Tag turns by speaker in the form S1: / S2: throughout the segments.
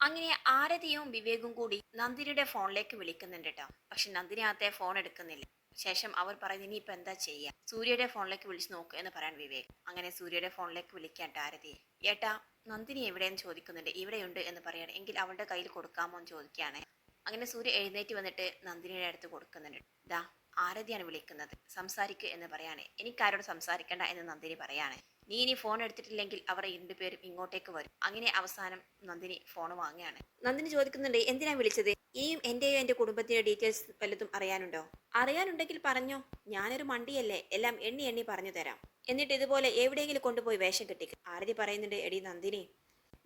S1: അങ്ങനെ ആരതിയും വിവേകും കൂടി നന്ദിനിയുടെ ഫോണിലേക്ക് വിളിക്കുന്നുണ്ട് കേട്ടോ. പക്ഷെ നന്ദിനി അകത്തെ ഫോൺ എടുക്കുന്നില്ല. ശേഷം അവർ പറയുന്നത് ഇനിയിപ്പോൾ എന്താ ചെയ്യുക സൂര്യയുടെ ഫോണിലേക്ക് വിളിച്ചു നോക്ക് എന്ന് പറയാൻ വിവേക്. അങ്ങനെ സൂര്യയുടെ ഫോണിലേക്ക് വിളിക്കാൻ ആരതി. ഏട്ടാ നന്ദിനി എവിടെയെന്ന് ചോദിക്കുന്നുണ്ട്. ഇവിടെയുണ്ട് എന്ന് പറയാണ്. എങ്കിൽ അവളുടെ കയ്യിൽ കൊടുക്കാമോ എന്ന് ചോദിക്കുകയാണ്. അങ്ങനെ സൂര്യ എഴുന്നേറ്റ് വന്നിട്ട് നന്ദിനിയുടെ അടുത്ത് കൊടുക്കുന്നുണ്ട്. ദാ ആരതിയാണ് വിളിക്കുന്നത്? സംസാരിക്കുക എന്ന് പറയാണ്. എനിക്കാരോട് സംസാരിക്കണ്ട എന്ന് നന്ദിനി പറയാണ്. നീ ഇനി ഫോൺ എടുത്തിട്ടില്ലെങ്കിൽ അവർ രണ്ടുപേരും ഇങ്ങോട്ടേക്ക് വരും. അങ്ങനെ അവസാനം നന്ദിനി ഫോൺ വാങ്ങുകയാണ്. നന്ദിനി ചോദിക്കുന്നുണ്ട് എന്തിനാ വിളിച്ചത്? ഇനിയും എന്റെയോ എന്റെ കുടുംബത്തിന്റെ ഡീറ്റെയിൽസ് വല്ലതും അറിയാനുണ്ടോ? അറിയാനുണ്ടെങ്കിൽ പറഞ്ഞോ. ഞാനൊരു മണ്ടിയല്ലേ. എല്ലാം എണ്ണി എണ്ണി പറഞ്ഞു തരാം. എന്നിട്ട് ഇതുപോലെ എവിടെയെങ്കിലും കൊണ്ടുപോയി വേഷം കെട്ടിക്ക്. ആരതി പറയുന്നുണ്ട് എടി നന്ദിനി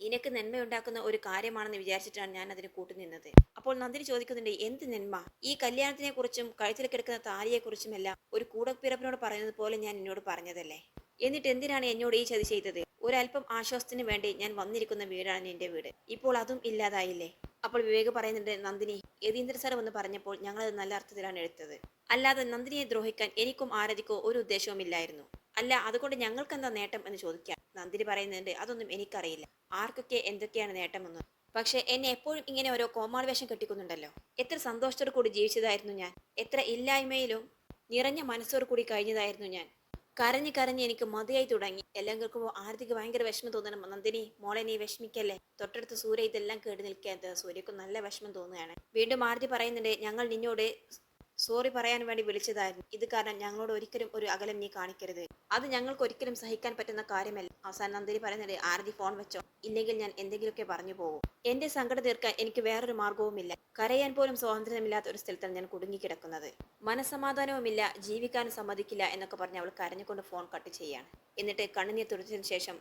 S1: നിനക്ക് നന്മയുണ്ടാക്കുന്ന ഒരു കാര്യമാണെന്ന് വിചാരിച്ചിട്ടാണ് ഞാൻ അതിന് കൂട്ടുനിന്നത് അപ്പോൾ നന്ദിനി ചോദിക്കുന്നുണ്ട് എന്ത് നന്മ? ഈ കല്യാണത്തിനെ കുറിച്ചും കഴുത്തിൽ കിടക്കുന്ന താലിയെ കുറിച്ചുമെല്ലാം ഒരു കൂടപ്പിറപ്പിനോട് പറയുന്നത് പോലെ ഞാൻ എന്നോട് പറഞ്ഞതല്ലേ? എന്നിട്ട് എന്തിനാണ് എന്നോട് ഈ ചതി ചെയ്തത്? ഒരല്പം ആശ്വാസത്തിന് വേണ്ടി ഞാൻ വന്നിരിക്കുന്ന വീടാണ് നിന്റെ വീട്. ഇപ്പോൾ അതും ഇല്ലാതായില്ലേ? അപ്പോൾ വിവേക് പറയുന്നുണ്ട് നന്ദിനി യതീന്ദ്ര സാർ വന്ന് പറഞ്ഞപ്പോൾ ഞങ്ങളത് നല്ല അർത്ഥത്തിലാണ് എടുത്തത്. അല്ലാതെ നന്ദിനിയെ ദ്രോഹിക്കാൻ എനിക്കും ആരതിക്കോ ഒരു ഉദ്ദേശവും ഇല്ലായിരുന്നു. അല്ല അതുകൊണ്ട് ഞങ്ങൾക്ക് എന്താ നേട്ടം എന്ന് ചോദിക്കാം നന്ദിനി പറയുന്നുണ്ട് അതൊന്നും എനിക്കറിയില്ല. ആർക്കൊക്കെ എന്തൊക്കെയാണ് നേട്ടമെന്ന്? പക്ഷെ എന്നെ എപ്പോഴും ഇങ്ങനെ ഓരോ കോമാൾ വേഷം കെട്ടിക്കുന്നുണ്ടല്ലോ. എത്ര സന്തോഷത്തോടു കൂടി ജീവിച്ചതായിരുന്നു ഞാൻ. എത്ര ഇല്ലായ്മയിലും നിറഞ്ഞ മനസ്സോടു കൂടി കഴിഞ്ഞതായിരുന്നു ഞാൻ. കരഞ്ഞ് കരഞ്ഞ് എനിക്ക് മതിയായി തുടങ്ങി. എല്ലാം കേൾക്കുമ്പോൾ ആരതിക്ക് ഭയങ്കര വിഷമം തോന്നണം നന്ദിനി മോളെ നീ വിഷമിക്കല്ലേ? തൊട്ടടുത്ത് സൂര്യ ഇതെല്ലാം കേട്ട് നിൽക്കാത്ത സൂര്യക്ക് നല്ല വിഷമം തോന്നുകയാണ്. വീണ്ടും ആരതി പറയുന്നുണ്ട് ഞങ്ങൾ നിന്നോട് സോറി പറയാൻ വേണ്ടി വിളിച്ചതായിരുന്നു. ഇത് കാരണം ഞങ്ങളോട് ഒരിക്കലും ഒരു അകലം നീ കാണിക്കരുത്. അത് ഞങ്ങൾക്ക് ഒരിക്കലും സഹിക്കാൻ പറ്റുന്ന കാര്യമല്ല. അവസാനം നന്ദിനി പറയുന്നത് ആരതി ഫോൺ വെച്ചോ? ഇല്ലെങ്കിൽ ഞാൻ എന്തെങ്കിലുമൊക്കെ പറഞ്ഞു പോകും. എന്റെ സങ്കടം തീർക്കാൻ എനിക്ക് വേറൊരു മാർഗവുമില്ല കരയാൻ പോലും സ്വാതന്ത്ര്യമില്ലാത്ത ഒരു സ്ഥലത്താണ് ഞാൻ കുടുങ്ങിക്കിടക്കുന്നത്. മനസമാധാനവുമില്ല ജീവിക്കാൻ സമ്മതിക്കില്ല എന്നൊക്കെ പറഞ്ഞ് അവൾ കരഞ്ഞുകൊണ്ട് ഫോൺ കട്ട് ചെയ്യാണ്. എന്നിട്ട് കണ്ണുനീർ തുടച്ചതിന് ശേഷം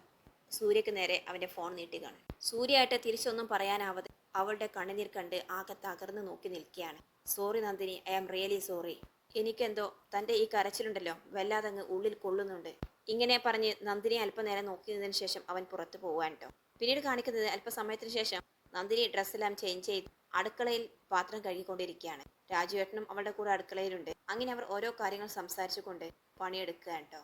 S1: സൂര്യക്ക് നേരെ അവന്റെ ഫോൺ നീട്ടി കാണും. സൂര്യയായിട്ട് തിരിച്ചൊന്നും പറയാനാവാതെ അവളുടെ കണ്ണുനീർ കണ്ട് ആകെ തകർന്ന് നോക്കി നിൽക്കുകയാണ്. Sorry Nandini. I am really sorry എനിക്കെന്തോ തന്റെ ഈ കരച്ചിലുണ്ടല്ലോ. വല്ലാതെ അങ്ങ് ഉള്ളിൽ കൊള്ളുന്നുണ്ട് ഇങ്ങനെ പറഞ്ഞ് നന്ദിനി അല്പനേരം നോക്കി നിന്നതിന് ശേഷം അവൻ പുറത്തു പോവാൻ കേട്ടോ പിന്നീട് കാണിക്കുന്നത് അല്പസമയത്തിന് ശേഷം നന്ദിനി ഡ്രസ്സെല്ലാം ചേഞ്ച് ചെയ്ത് അടുക്കളയിൽ പാത്രം കഴുകിക്കൊണ്ടിരിക്കുകയാണ്. രാജുവേട്ടനും അവളുടെ കൂടെ അടുക്കളയിലുണ്ട്. അങ്ങനെ അവർ ഓരോ കാര്യങ്ങൾ സംസാരിച്ചുകൊണ്ട് പണിയെടുക്കുകയാണ് കേട്ടോ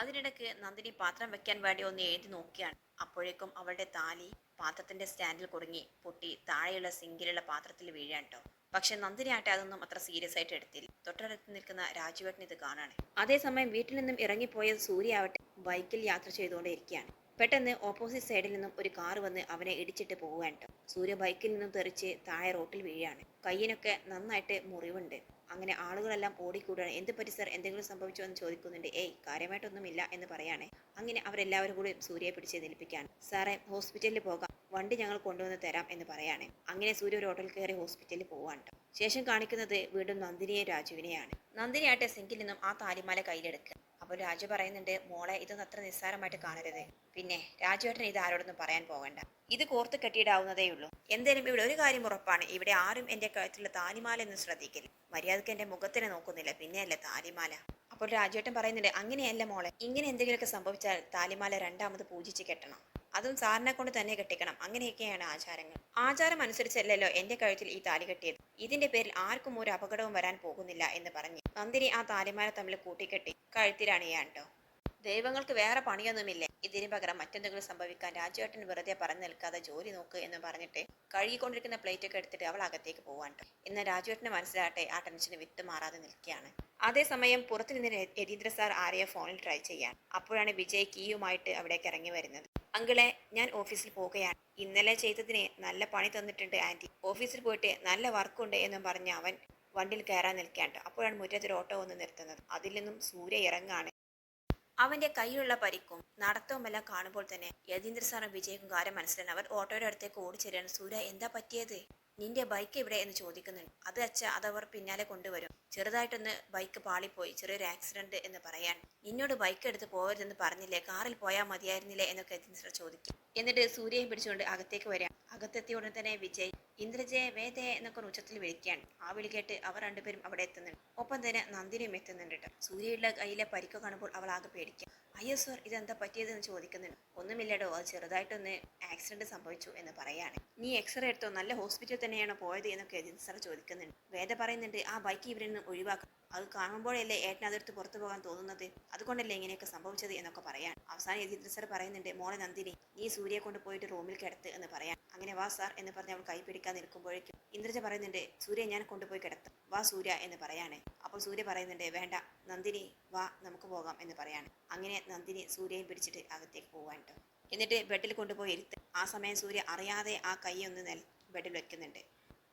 S1: അതിനിടയ്ക്ക് നന്ദിനി പാത്രം വെക്കാൻ വേണ്ടി ഒന്ന് എഴുതി നോക്കിയാണ്. അപ്പോഴേക്കും അവളുടെ താലി പാത്രത്തിന്റെ സ്റ്റാൻഡിൽ കുടുങ്ങി. പൊട്ടി താഴെയുള്ള സിങ്കിലുള്ള പാത്രത്തിൽ വീഴാൻ കേട്ടോ പക്ഷെ നന്ദിനി ആട്ടെ അതൊന്നും അത്ര സീരിയസ് ആയിട്ട് എടുത്തില്ല. തൊട്ടടുത്ത് നിൽക്കുന്ന രാജുവേട്ടൻ ഇത് കാണാണ്. അതേസമയം വീട്ടിൽ നിന്നും ഇറങ്ങിപ്പോയ സൂര്യ ആവട്ടെ ബൈക്കിൽ യാത്ര ചെയ്തുകൊണ്ടിരിക്കുകയാണ് പെട്ടെന്ന് ഓപ്പോസിറ്റ് സൈഡിൽ നിന്നും ഒരു കാർ വന്ന് അവനെ ഇടിച്ചിട്ട് പോവുകയാണ്. സൂര്യ ബൈക്കിൽ നിന്നും തെറിച്ച് താഴെ റോട്ടിൽ വീഴാണ്. കയ്യിനൊക്കെ നന്നായിട്ട് മുറിവുണ്ട്. അങ്ങനെ ആളുകളെല്ലാം ഓടിക്കൂടുകയാണ്. എന്ത് പറ്റി സർ എന്തെങ്കിലും സംഭവിച്ചോ എന്ന് ചോദിക്കുന്നുണ്ട്. ഏയ് കാര്യമായിട്ടൊന്നുമില്ല എന്ന് പറയാണ്. അങ്ങനെ അവരെല്ലാവരും കൂടി സൂര്യയെ പിടിച്ച് നിൽപ്പിക്കുകയാണ് സാറേ ഹോസ്പിറ്റലിൽ പോകാം. വണ്ടി ഞങ്ങൾ കൊണ്ടുവന്ന് തരാം എന്ന് പറയാണ്. അങ്ങനെ സൂര്യ ഒരു ഹോട്ടൽ കയറി ഹോസ്പിറ്റലിൽ പോവാണ്. ശേഷം കാണിക്കുന്നത് വീണ്ടും നന്ദിനിയെ രാജുവിനെയാണ്. നന്ദിനിയായിട്ട് സിങ്കിൽ നിന്നും ആ താലിമാല കയ്യിലെടുക്കുക. അപ്പോൾ രാജു പറയുന്നുണ്ട് മോളെ ഇതൊന്നും അത്ര നിസ്സാരമായിട്ട് കാണരുത്. പിന്നെ രാജുവേട്ടൻ ഇത് ആരോടൊന്നും പറയാൻ പോകണ്ട. ഇത് കോർത്ത് കെട്ടിയിടാവുന്നതേ ഉള്ളൂ. എന്തായാലും ഇവിടെ ഒരു കാര്യം ഉറപ്പാണ്. ഇവിടെ ആരും എന്റെ കഴുത്തിലുള്ള താലിമാല ഒന്നും ശ്രദ്ധിക്കില്ല. മര്യാദയ്ക്ക് എന്റെ മുഖത്തിനെ നോക്കുന്നില്ല. പിന്നെയല്ലേ താലിമാല? അപ്പോൾ രാജുവേട്ടൻ പറയുന്നുണ്ട് അങ്ങനെയല്ല മോളെ. ഇങ്ങനെ എന്തെങ്കിലുമൊക്കെ സംഭവിച്ചാൽ താലിമാല രണ്ടാമത് പൂജിച്ച് കെട്ടണം. അതും സാറിനെ കൊണ്ട് തന്നെ കെട്ടിക്കണം. അങ്ങനെയൊക്കെയാണ് ആചാരങ്ങൾ. ആചാരം അനുസരിച്ചല്ലല്ലോ എന്റെ കഴുത്തിൽ ഈ താലി കെട്ടിയത്. ഇതിന്റെ പേരിൽ ആർക്കും ഒരു അപകടവും വരാൻ പോകുന്നില്ല എന്ന് പറഞ്ഞ് നന്ദിനി ആ താലിമാല തമ്മിൽ കൂട്ടിക്കെട്ടി. കഴുത്തിലണിയാൻ ട്ടോ. ദൈവങ്ങൾക്ക് വേറെ പണിയൊന്നുമില്ല. ഇതിന് പകരം മറ്റെന്തെങ്കിലും സംഭവിക്കാൻ രാജുവേട്ടൻ വെറുതെ പറഞ്ഞു നിൽക്കാതെ ജോലി നോക്ക് എന്ന് പറഞ്ഞിട്ട് കഴുകിക്കൊണ്ടിരിക്കുന്ന പ്ലേറ്റൊക്കെ എടുത്തിട്ട് അവൾ അകത്തേക്ക് പോവാൻ എന്നാൽ രാജുവേട്ടന് മനസ്സിലാട്ടെ ആ ടെൻഷന് വിത്ത് മാറാതെ നിൽക്കുകയാണ്. അതേസമയം പുറത്തു നിന്ന് യതീന്ദ്ര സാർ ആരെയോ ഫോണിൽ ട്രൈ ചെയ്യാൻ. അപ്പോഴാണ് വിജയ് കീയുമായിട്ട് അവിടേക്ക് ഇറങ്ങി വരുന്നത്. അങ്കിളെ ഞാൻ ഓഫീസിൽ പോകുകയാണ് ഇന്നലെ ചെയ്തതിനെ നല്ല പണി തന്നിട്ടുണ്ട് ആന്റി. ഓഫീസിൽ പോയിട്ട് നല്ല വർക്കുണ്ട് എന്നും പറഞ്ഞ് അവൻ വണ്ടിയിൽ കയറാൻ നിൽക്കാണ്ട് അപ്പോഴാണ് മുറ്റത്തൊരു ഓട്ടോ വന്ന് നിർത്തുന്നത്. അതിൽ നിന്നും സൂര്യ ഇറങ്ങാണ്. അവന്റെ കയ്യിലുള്ള പരിക്കും നടത്തവുമെല്ലാം കാണുമ്പോൾ തന്നെ യതീന്ദ്ര സാറും വിജയ്ക്കും കാര്യം മനസ്സിലാണ് അവർ ഓട്ടോയുടെ അടുത്തേക്ക് ഓടിച്ചെല്ലാണ് സൂര്യ എന്താ പറ്റിയത്? നിന്റെ ബൈക്ക് എവിടെ എന്ന് ചോദിക്കുന്നുണ്ട്. അത് അച്ഛ അതവർ പിന്നാലെ കൊണ്ടുവരും. ചെറുതായിട്ടൊന്ന് ബൈക്ക് പാളിപ്പോയി. ചെറിയൊരു ആക്സിഡന്റ് എന്ന് പറയാൻ. നിന്നോട് ബൈക്ക് എടുത്ത് പോകരുതെന്ന് പറഞ്ഞില്ലേ? കാറിൽ പോയാൽ മതിയായിരുന്നില്ലേ? എന്നൊക്കെ ചോദിക്കും. എന്നിട്ട് സൂര്യയെ പിടിച്ചുകൊണ്ട് അകത്തേക്ക് വരാം. അകത്തെത്തിയ ഉടനെ തന്നെ വിജയ് ഇന്ദ്രജയെ വേദയെ എന്നൊക്കെ ഒരു ഉച്ചത്തിൽ വിളിക്കുകയാണ്. ആ വിളി കേട്ട് അവർ രണ്ടുപേരും അവിടെ എത്തുന്നുണ്ട്. ഒപ്പം തന്നെ നന്ദിനിയും എത്തുന്നുണ്ട് കേട്ടോ. സൂര്യയുടെ കയ്യിലെ പരിക്ക് കാണുമ്പോൾ അവൾ ആകെ പേടിക്കും. അയ്യോ സർ ഇതെന്താ പറ്റിയതെന്ന് ചോദിക്കുന്നുണ്ട്. ഒന്നുമില്ലടോ അത് ചെറുതായിട്ടൊന്ന് ആക്സിഡന്റ് സംഭവിച്ചു എന്ന് പറയാണ് നീ എക്സ്റേ എടുത്തോ? നല്ല ഹോസ്പിറ്റലിൽ തന്നെയാണോ പോയത് എന്നൊക്കെ എതിൻ സാർ ചോദിക്കുന്നുണ്ട്. വേദ പറയുന്നുണ്ട് ആ ബൈക്ക് ഇവരിൽ നിന്ന് ഒഴിവാക്കും. അത് കാണുമ്പോഴല്ലേ ഏട്ടൻ അതെടുത്ത് പുറത്തു പോകാൻ തോന്നുന്നത്? അതുകൊണ്ടല്ലേ ഇങ്ങനെയൊക്കെ സംഭവിച്ചത് എന്നൊക്കെ പറയാൻ. അവസാനം യതീന്ദ്ര സാർ പറയുന്നുണ്ട് മോളെ നന്ദിനി നീ സൂര്യയെ കൊണ്ട് പോയിട്ട് റൂമിൽ കിടത്ത് എന്ന് പറയാൻ. അങ്ങനെ വാ സാർ എന്ന് പറഞ്ഞ് അവൾ കൈ പിടിക്കാൻ നിൽക്കുമ്പോഴേക്കും ഇന്ദ്രജ പറയുന്നുണ്ട് സൂര്യ ഞാൻ കൊണ്ടുപോയി കിടത്താം. വാ സൂര്യ എന്ന് പറയാണ് അപ്പോൾ സൂര്യ പറയുന്നുണ്ട് വേണ്ട നന്ദിനി വാ നമുക്ക് പോകാം എന്ന് പറയാണ് അങ്ങനെ നന്ദിനി സൂര്യയെ പിടിച്ചിട്ട് അകത്തേക്ക് കേട്ടോ എന്നിട്ട് ബെഡിൽ കൊണ്ടുപോയി ഇരുത്ത്. ആ സമയം സൂര്യ അറിയാതെ ആ കൈ ഒന്ന് ബെഡിൽ വെക്കുന്നുണ്ട്.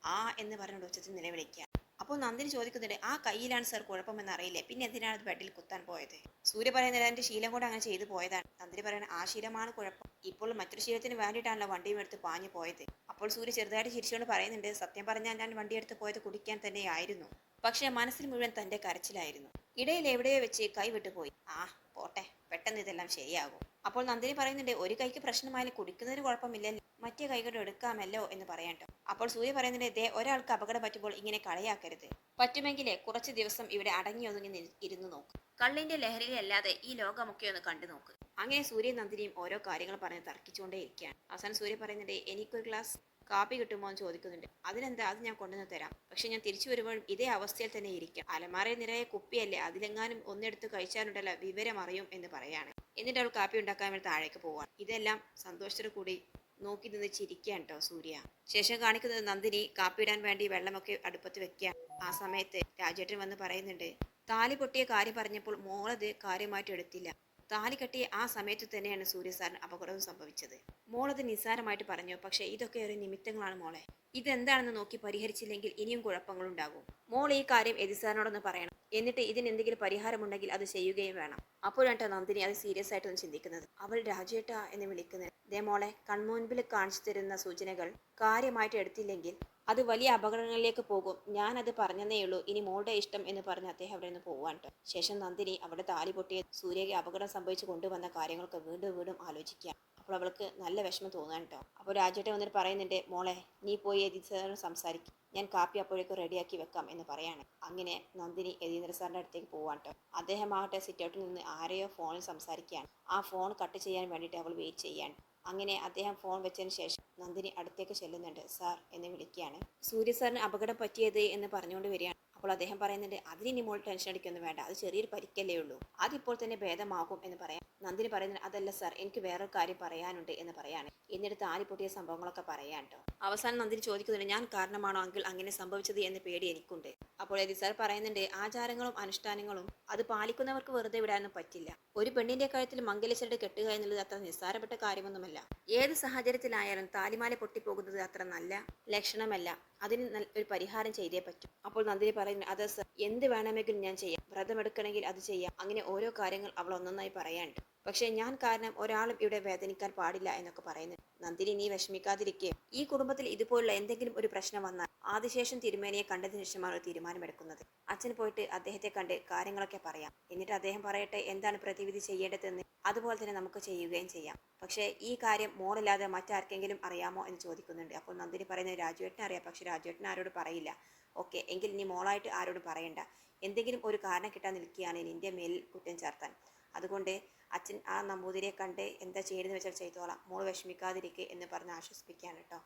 S1: ആ എന്ന് പറഞ്ഞ ഉച്ചത്തിൽ നിലവിളിക്കുക. അപ്പോൾ നന്ദിനി ചോദിക്കുന്നുണ്ട് ആ കയ്യിലാണ് സർ കുഴപ്പമെന്ന് അറിയില്ലേ? പിന്നെ എന്തിനാണ് അത് ബെഡിൽ കുത്താൻ പോയത്? സൂര്യ പറയുന്നത് എന്റെ ശീലം കൂടെ അങ്ങനെ ചെയ്തു പോയതാണ്. നന്ദിനി പറയുന്നത് ആ ശീലമാണ് കുഴപ്പം. ഇപ്പോൾ മറ്റൊരു ശീലത്തിന് വേണ്ടിയിട്ടാണല്ലോ വണ്ടിയും എടുത്ത് പാഞ്ഞു പോയത്. അപ്പോൾ സൂര്യ ചെറുതായിട്ട് ചിരിച്ചുകൊണ്ട് പറയുന്നുണ്ട് സത്യം പറഞ്ഞാൽ ഞാൻ വണ്ടി എടുത്ത് പോയത് കുടിക്കാൻ തന്നെയായിരുന്നു. പക്ഷേ മനസ്സിൽ മുഴുവൻ തന്റെ കരച്ചിലായിരുന്നു. ഇടയിൽ എവിടെയോ വെച്ച് കൈ വിട്ടുപോയി ആ പോട്ടെ. പെട്ടെന്ന് ഇതെല്ലാം ശരിയാകും. അപ്പോൾ നന്ദിനി പറയുന്നുണ്ട് ഒരു കൈക്ക് പ്രശ്നമായാലും കുടിക്കുന്നതിന് കുഴപ്പമില്ലല്ലോ മറ്റേ കൈകൊണ്ട് എടുക്കാമല്ലോ എന്ന് പറയട്ടോ അപ്പോൾ സൂര്യ പറയുന്നുണ്ട് ദേ ഒരാൾക്ക് അപകടം പറ്റുമ്പോൾ ഇങ്ങനെ കളയാക്കരുത്. പറ്റുമെങ്കിലേ കുറച്ച് ദിവസം ഇവിടെ അടങ്ങി ഒതുങ്ങി ഇരുന്ന് നോക്ക്. കള്ളിന്റെ ലഹരിയിലല്ലാതെ ഈ ലോകമൊക്കെ ഒന്ന് കണ്ടു നോക്ക്. അങ്ങനെ സൂര്യ നന്ദിനിയും ഓരോ കാര്യങ്ങൾ പറഞ്ഞ് തർക്കിച്ചുകൊണ്ടേ ഇരിക്കുകയാണ് അവസാനം സൂര്യ പറയുന്നുണ്ട് എനിക്കൊരു ഗ്ലാസ് കാപ്പി കിട്ടുമോ എന്ന് ചോദിക്കുന്നുണ്ട്. അതിനെന്താ? അത് ഞാൻ കൊണ്ടുവന്ന് തരാം. പക്ഷെ ഞാൻ തിരിച്ചു വരുമ്പോഴും ഇതേ അവസ്ഥയിൽ തന്നെ ഇരിക്കാം. അലമാറയിൽ നിറയെ കുപ്പിയല്ലേ? അതിലെങ്ങാനും ഒന്നെടുത്ത് കഴിച്ചാലുണ്ടല്ലോ വിവരം അറിയും എന്ന് പറയാണ്. എന്നിട്ട് അവൾ കാപ്പി ഉണ്ടാക്കാൻ വേണ്ടി താഴേക്ക് പോവാണ്. ഇതെല്ലാം സന്തോഷത്തോടു കൂടി നോക്കി നിന്ന് ചിരിക്കുകയാണ് കേട്ടോ സൂര്യ. ശേഷം കാണിക്കുന്നത് നന്ദിനി കാപ്പി ഇടാൻ വേണ്ടി വെള്ളമൊക്കെ അടുപ്പത്ത് വെക്കുക. ആ സമയത്ത് രാജേട്ടൻ വന്ന് പറയുന്നുണ്ട് താലി പൊട്ടിയ കാര്യം പറഞ്ഞപ്പോൾ മോളത് കാര്യമായിട്ട് എടുത്തില്ല. താലി കെട്ടിയ ആ സമയത്ത് തന്നെയാണ് സൂര്യസാറിന് അപകടവും സംഭവിച്ചത്. മോളത് നിസ്സാരമായിട്ട് പറഞ്ഞു പക്ഷേ ഇതൊക്കെ ഒരു നിമിത്തങ്ങളാണ് മോളെ. ഇതെന്താണെന്ന് നോക്കി പരിഹരിച്ചില്ലെങ്കിൽ ഇനിയും കുഴപ്പങ്ങളുണ്ടാകും. മോൾ ഈ കാര്യം എതിസാറിനോടൊന്ന് പറയണം. എന്നിട്ട് ഇതിന് എന്തെങ്കിലും പരിഹാരമുണ്ടെങ്കിൽ അത് ചെയ്യുകയും വേണം. അപ്പോഴാണ് നന്ദിനി അത് സീരിയസ് ആയിട്ടൊന്ന് ചിന്തിക്കുന്നത്. അവൾ രാജേട്ട എന്ന് വിളിക്കുന്നത്. ദേ മോളെ കൺമുൻപിൽ കാണിച്ചു തരുന്ന സൂചനകൾ കാര്യമായിട്ട് എടുത്തില്ലെങ്കിൽ അത് വലിയ അപകടങ്ങളിലേക്ക് പോകും. ഞാൻ അത് പറഞ്ഞതേ ഉള്ളൂ. ഇനി മോളുടെ ഇഷ്ടം എന്ന് പറഞ്ഞ് അദ്ദേഹം അവിടെ നിന്ന് പോവാണ്ട്. ശേഷം നന്ദിനി അവിടെ താലി പൊട്ടിയ സൂര്യയ്ക്ക് അപകടം സംഭവിച്ചു കൊണ്ടുവന്ന കാര്യങ്ങളൊക്കെ വീണ്ടും വീണ്ടും ആലോചിക്കുക അപ്പോൾ അവൾക്ക് നല്ല വിഷമം തോന്നാൻ കേട്ടോ. അപ്പോൾ രാജേട്ടൻ വന്നിട്ട് പറയുന്നുണ്ട് മോളെ നീ പോയി സാറിനോട് സംസാരിക്കും. ഞാൻ കാപ്പി അപ്പോഴേക്കും റെഡിയാക്കി വെക്കാം എന്ന് പറയാണ്. അങ്ങനെ നന്ദിനി യതീന്ദ്ര സാറിന്റെ അടുത്തേക്ക് പോവാൻ കേട്ടോ. അദ്ദേഹം ആകട്ടെ സിറ്റൗട്ടിൽ നിന്ന് ആരെയോ ഫോണിൽ സംസാരിക്കുകയാണ്. ആ ഫോൺ കട്ട് ചെയ്യാൻ വേണ്ടിയിട്ട് അവൾ വെയിറ്റ് ചെയ്യാണ് അങ്ങനെ അദ്ദേഹം ഫോൺ വെച്ചതിന് ശേഷം നന്ദിനി അടുത്തേക്ക് ചെല്ലുന്നുണ്ട്. സാർ എന്ന് വിളിക്കുകയാണ്. സൂര്യ സാറിന് അപകടം പറ്റിയത് എന്ന് പറഞ്ഞുകൊണ്ട് വരികയാണ്. അപ്പോൾ അദ്ദേഹം പറയുന്നുണ്ട് അതിന് മോൾ ടെൻഷൻ അടിക്കൊന്നും വേണ്ട. അത് ചെറിയൊരു പരിക്കല്ലേ ഉള്ളൂ. അതിപ്പോൾ തന്നെ ഭേദമാകും എന്ന് പറയാം. നന്ദിനി പറയുന്നത് അതല്ല സാർ എനിക്ക് വേറൊരു കാര്യം പറയാനുണ്ട് എന്ന് പറയാണ്. എന്നിട്ട് താലി പൊട്ടിയ സംഭവങ്ങളൊക്കെ പറയാൻ കേട്ടോ അവസാനം നന്ദിനി ചോദിക്കുന്നുണ്ട് ഞാൻ കാരണമാണോ അങ്കിൾ അങ്ങനെ സംഭവിച്ചത് എന്ന് പേടി എനിക്കുണ്ട്. അപ്പോൾ എതി സാർ പറയുന്നുണ്ട് ആചാരങ്ങളും അനുഷ്ഠാനങ്ങളും അത് പാലിക്കുന്നവർക്ക് വെറുതെ വിടാനൊന്നും പറ്റില്ല. ഒരു പെണ്ണിന്റെ കഴുത്തിൽ മംഗലച്ചരട് കെട്ടുക എന്നുള്ളത് അത്ര നിസ്സാരപ്പെട്ട കാര്യമൊന്നുമല്ല. ഏത് സാഹചര്യത്തിലായാലും താലിമാല പൊട്ടിപ്പോകുന്നത് അത്ര നല്ല ലക്ഷണമല്ല. അതിന് ഒരു പരിഹാരം ചെയ്തേ പറ്റും. അപ്പോൾ നന്ദിനി പറയുന്നു അതെ സർ എന്ത് വേണമെങ്കിലും ഞാൻ ചെയ്യാം. വ്രതമെടുക്കണമെങ്കിൽ അത് ചെയ്യാം. അങ്ങനെ ഓരോ കാര്യങ്ങൾ അവൾ ഒന്നൊന്നായി പറയാനുണ്ട്. പക്ഷേ ഞാൻ കാരണം ഒരാളും ഇവിടെ വേദനിക്കാൻ പാടില്ല എന്നൊക്കെ പറയുന്നു. നന്ദിനി നീ വിഷമിക്കാതിരിക്കെ. ഈ കുടുംബത്തിൽ ഇതുപോലുള്ള എന്തെങ്കിലും ഒരു പ്രശ്നം വന്നാൽ ആദിശേഷൻ തിരുമേനിയെ കണ്ടതിന് ശേഷമാണ് തീരുമാനമെടുക്കുന്നത്. അച്ഛൻ പോയിട്ട് അദ്ദേഹത്തെ കണ്ട് കാര്യങ്ങളൊക്കെ പറയാം. എന്നിട്ട് അദ്ദേഹം പറയട്ടെ എന്താണ് പ്രതിവിധി ചെയ്യേണ്ടതെന്ന്? അതുപോലെ തന്നെ നമുക്ക് ചെയ്യുകയും ചെയ്യാം. പക്ഷേ ഈ കാര്യം മോളില്ലാതെ മറ്റാർക്കെങ്കിലും അറിയാമോ എന്ന് ചോദിക്കുന്നുണ്ട്. അപ്പോൾ നന്ദിനി പറയുന്നത് രാജുവേട്ടനെ അറിയാം. പക്ഷെ രാജുവേട്ടൻ ആരോട് പറയില്ല. ഓക്കെ എങ്കിൽ നീ മോളായിട്ട് ആരോടും പറയണ്ട. എന്തെങ്കിലും ഒരു കാരണം കിട്ടാൻ നിൽക്കുകയാണ് നിന്റെ മേലിൽ കുറ്റം ചേർത്താൻ. അതുകൊണ്ട് അച്ഛൻ ആ നമ്പൂതിരിയെ കണ്ട് എന്താ ചെയ്യരുതെന്ന് വെച്ചാൽ ചെയ്തോളാം. മോൾ വിഷമിക്കാതിരിക്കുക എന്ന് പറഞ്ഞ് ആശ്വസിപ്പിക്കുകയാണ് കേട്ടോ.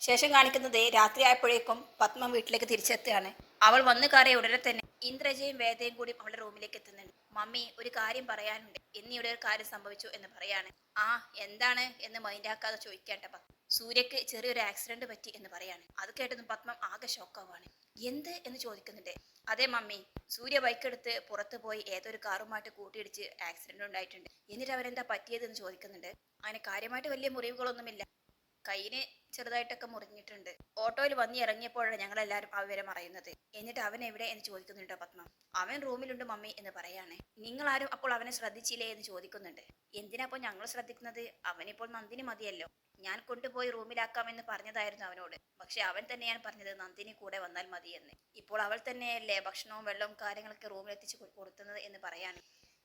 S1: ശേഷം കാണിക്കുന്നത് രാത്രിയായപ്പോഴേക്കും പത്മം വീട്ടിലേക്ക് തിരിച്ചെത്തുകയാണ്. അവൾ വന്നു കയറിയ ഉടനെ തന്നെ ഇന്ദ്രജയും വേദയും കൂടി അവളുടെ റൂമിലേക്ക് എത്തുന്നുണ്ട്. മമ്മി ഒരു കാര്യം പറയാനുണ്ട്. എന്നിവിടെ ഒരു കാര്യം സംഭവിച്ചു എന്ന് പറയാണ്. ആ എന്താണ് എന്ന് മൈൻഡാക്കാതെ ചോദിക്കേണ്ട പത്മ. സൂര്യക്ക് ചെറിയൊരു ആക്സിഡന്റ് പറ്റി എന്ന് പറയാണ്. അത് കേട്ടതും പത്മം ആകെ ഷോക്കാവാണ് എന്ത്? എന്ന് ചോദിക്കുന്നുണ്ട്. അതെ മമ്മി. സൂര്യ ബൈക്കെടുത്ത് പുറത്ത് പോയി ഏതൊരു കാറുമായിട്ട് കൂട്ടിയിടിച്ച് ആക്സിഡന്റ് ഉണ്ടായിട്ടുണ്ട്. എന്നിട്ട് അവരെന്താ പറ്റിയതെന്ന് ചോദിക്കുന്നുണ്ട്. അങ്ങനെ കാര്യമായിട്ട് വലിയ മുറിവുകളൊന്നുമില്ല. കയ്യിന് ചെറുതായിട്ടൊക്കെ മുറിഞ്ഞിട്ടുണ്ട്. ഓട്ടോയിൽ വന്നി ഇറങ്ങിയപ്പോഴാണ് ഞങ്ങളെല്ലാവരും ആ വിവരം അറിയുന്നത്. എന്നിട്ട് അവൻ എവിടെ എന്ന് ചോദിക്കുന്നുണ്ടോ പത്മ? അവൻ റൂമിലുണ്ട് മമ്മി എന്ന് പറയാണ്. നിങ്ങളാരും അപ്പോൾ അവനെ ശ്രദ്ധിച്ചില്ലേ എന്ന് ചോദിക്കുന്നുണ്ട്. എന്തിനാ അപ്പോൾ ഞങ്ങൾ ശ്രദ്ധിക്കുന്നത്? അവനിപ്പോൾ നന്ദിനി മതിയല്ലോ. ഞാൻ കൊണ്ടുപോയി റൂമിലാക്കാമെന്ന് പറഞ്ഞതായിരുന്നു അവനോട്. പക്ഷെ അവൻ തന്നെയാണ് പറഞ്ഞത് നന്ദിനി കൂടെ വന്നാൽ മതി മതിയെന്ന്. ഇപ്പോൾ അവൾ തന്നെയല്ലേ ഭക്ഷണവും വെള്ളവും കാര്യങ്ങളൊക്കെ കൊ- കൊടുക്കുന്നത് എന്ന് പറയാണ്.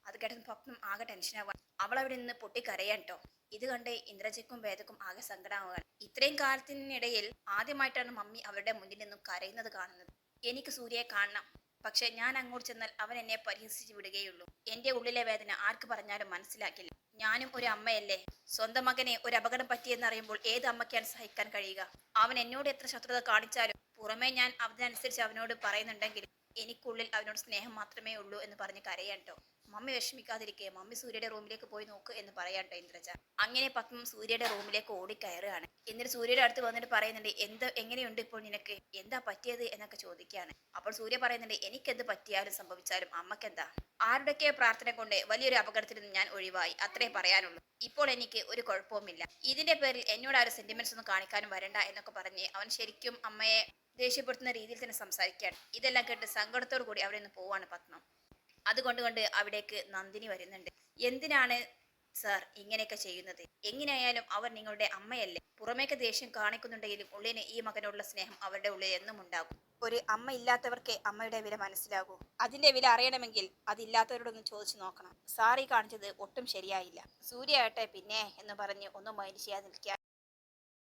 S1: അത് കേട്ടത് പത്മം ആകെ ടെൻഷനാവാൻ അവൾ അവിടെ നിന്ന് പൊട്ടിക്കരയാൻ കേട്ടോ ഇത് കണ്ട് ഇന്ദ്രജിക്കും വേദക്കും ആകെ സങ്കടമാവുകയാണ് ഇത്രയും കാലത്തിനിടയിൽ ആദ്യമായിട്ടാണ് മമ്മി അവരുടെ മുന്നിൽ നിന്നും കരയുന്നത് കാണുന്നത്. എനിക്ക് സൂര്യയെ കാണണം. പക്ഷെ ഞാൻ അങ്ങോട്ട് ചെന്നാൽ അവൻ എന്നെ പരിഹസിച്ച് വിടുകയുള്ളൂ. എന്റെ ഉള്ളിലെ വേദന ആർക്ക് പറഞ്ഞാലും മനസ്സിലാക്കില്ല. ഞാനും ഒരു അമ്മയല്ലേ. സ്വന്തം മകനെ ഒരു അപകടം പറ്റിയെന്ന് അറിയുമ്പോൾ ഏത് അമ്മയ്ക്കാണ് സഹിക്കാൻ കഴിയുക? അവൻ എന്നോട് എത്ര ശത്രുത കാണിച്ചാലും പുറമേ ഞാൻ അതിനനുസരിച്ച് അവനോട് പറയുന്നുണ്ടെങ്കിലും എനിക്കുള്ളിൽ അവനോട് സ്നേഹം മാത്രമേ ഉള്ളൂ എന്ന് പറഞ്ഞ് കരയാട്ടോ മമ്മി വിഷമിക്കാതിരിക്കെ മമ്മി സൂര്യയുടെ റൂമിലേക്ക് പോയി നോക്ക് എന്ന് പറയാട്ടോ ഇന്ദ്രജ. അങ്ങനെ പത്മം സൂര്യയുടെ റൂമിലേക്ക് ഓടിക്കയറുകയാണ്. എന്നിട്ട് സൂര്യയുടെ അടുത്ത് വന്നിട്ട് പറയുന്നുണ്ട് എന്ത് എങ്ങനെയുണ്ട് ഇപ്പോൾ നിനക്ക്? എന്താ പറ്റിയത്? എന്നൊക്കെ ചോദിക്കുകയാണ്. അപ്പോൾ സൂര്യ പറയുന്നുണ്ട് എനിക്കെന്ത് പറ്റിയാലും സംഭവിച്ചാലും അമ്മക്കെന്താ? ആരുടെയൊക്കെ പ്രാർത്ഥന കൊണ്ട് വലിയൊരു അപകടത്തിൽ നിന്ന് ഞാൻ ഒഴിവായി. അത്രേ പറയാനുള്ളൂ. ഇപ്പോൾ എനിക്ക് ഒരു കുഴപ്പവുമില്ല. ഇതിന്റെ പേരിൽ എന്നോട് ആ സെന്റിമെന്റ്സ് ഒന്നും കാണിക്കാനും വരണ്ട എന്നൊക്കെ പറഞ്ഞ് അവൻ ശരിക്കും അമ്മയെ ദേഷ്യപ്പെടുത്തുന്ന രീതിയിൽ തന്നെ സംസാരിക്കുകയാണ്. ഇതെല്ലാം കേട്ട് സങ്കടത്തോടു കൂടി അവിടെ നിന്ന് പോവാണ് പത്മം. അതുകൊണ്ട് കൊണ്ട് അവിടേക്ക് നന്ദിനി വരുന്നുണ്ട്. എന്തിനാണ് സാർ ഇങ്ങനെയൊക്കെ ചെയ്യുന്നത്? എങ്ങനെയായാലും അവർ നിങ്ങളുടെ അമ്മയല്ലേ? പുറമേക്ക് ദേഷ്യം കാണിക്കുന്നുണ്ടെങ്കിലും ഉള്ളിന് ഈ മകനോടുള്ള സ്നേഹം അവരുടെ ഉള്ളിൽ എന്നും ഉണ്ടാകും. ഒരു അമ്മ ഇല്ലാത്തവർക്ക് അമ്മയുടെ വില മനസ്സിലാകൂ. അതിന്റെ വില അറിയണമെങ്കിൽ അതില്ലാത്തവരോടൊന്ന് ചോദിച്ചു നോക്കണം. സാറി കാണിച്ചത് ഒട്ടും ശരിയായില്ല. സൂര്യ ആട്ടെ പിന്നെ എന്ന് പറഞ്ഞ് ഒന്നും മൈൻഡ് ചെയ്യാതെ നിൽക്കുക